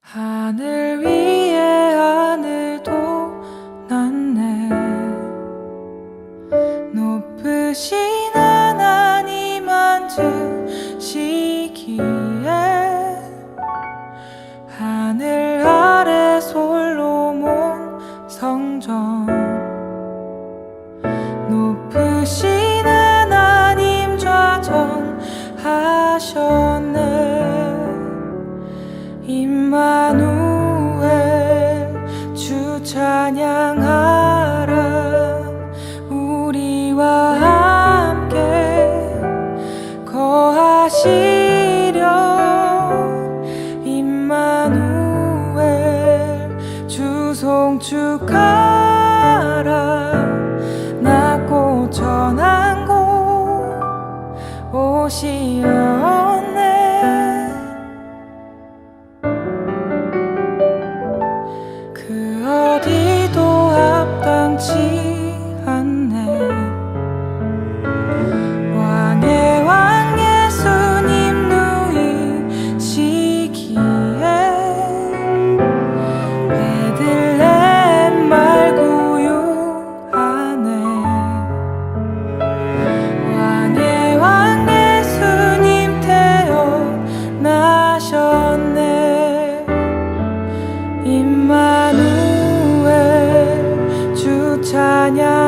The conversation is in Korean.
하늘 위에 하늘도 낮네. 높으신 축하라. 낳고 전한 곳 오시오. 하셨네. 임마누엘 주 찬양.